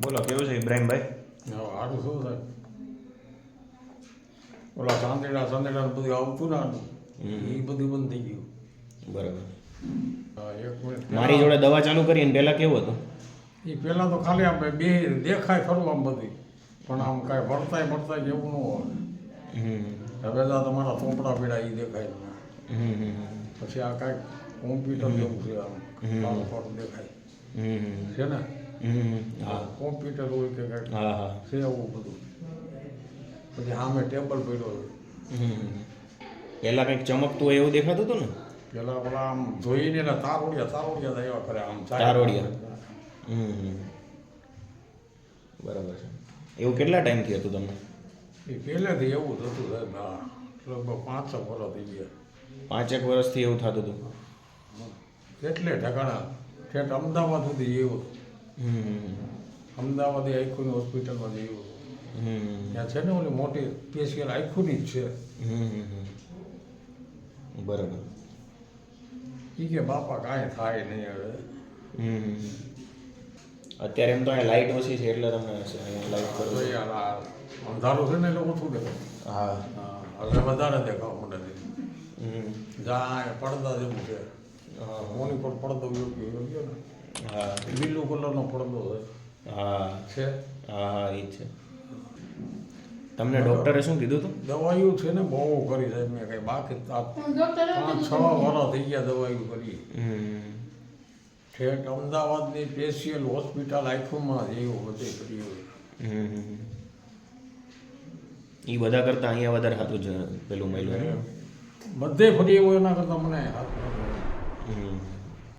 બોલો કેવું છે ઇબ્રાહીમભાઈ? સારું શું સાહેબ ઓલા ચાંદેડા ચાંદેડા બધું આવતું ને એ બધું બંધ થઈ ગયું. બરાબર. હા, એક મિનિટ. મારી જોડે દવા ચાલુ કરી ને પહેલાં કેવું હતું? એ પહેલાં તો ખાલી આપણે બે દેખાય ખરું આમ બધી. પણ આમ કાંઈ વળતાય વળતાય જેવું ન હોય. હવે તો તમારા ચોપડા પીડા એ દેખાય પછી આ કાંઈક કોમ્પ્યુટર જેવું છે આમ. દેખાય. હમ. છે ને? કોમ્પ્યુટર હોય કે કાંઈક હા હા. છે એવું બધું. પછી સામે ટેબલ પડ્યો પહેલાં કંઈક ચમકતું હોય એવું દેખાતું હતું ને? પેલા પેલા આમ જોઈને એટલે તારોડિયા તારોડિયા થાય એવા ખરે આમ તારોડિયા. હમ બરાબર છે. એવું કેટલા ટાઈમથી હતું તમને? એ પહેલેથી એવું જ હતું લગભગ પાંચ છ વર્ષ થઈ ગયા. પાંચેક વર્ષથી એવું થતું હતું? કેટલે ઠેકાણા ઠેઠ અમદાવાદ સુધી એવું હમ અમદાવાદ આઈકોની હોસ્પિટલમાં હમ. ત્યાં છે ને ઓલી મોટી સ્પેશિયલ આઈકોની જ છે. હમ. બરાબર. એ કે બાપા કાંઈ થાય નહીં હવે. અત્યારે એમ તો અહીંયા લાઇટ ઓછી છે એટલે તમને લાઇટ કરો યાર અંધારું છે ને એટલે ઓછું દેખાય. હા. હવે વધારે દેખાવા માંડે છે. જ્યાં જા પડદા જેવું છે. મોની પર પડદો યોગ્ય યોગ્ય ને. હા બ્લુ કલરનો પડદો છે હા છે? હા હા એ છે. તમને ડૉક્ટરે શું કીધું હતું? દવાઈઓ છે ને બહુ કરી સાહેબ મેં કઈ બાકી પાંચ છ વર્ષ થઈ ગયા દવાઈઓ કરી. હમ. ઠેઠ અમદાવાદની સ્પેશિયલ હોસ્પિટલ આખુમાં એવું બધે કર્યું હમ એ બધા કરતાં અહીંયા વધારે સારું છે પેલું મળ્યું બધે ફરી એવું એના કરતાં મને હાથ હમ.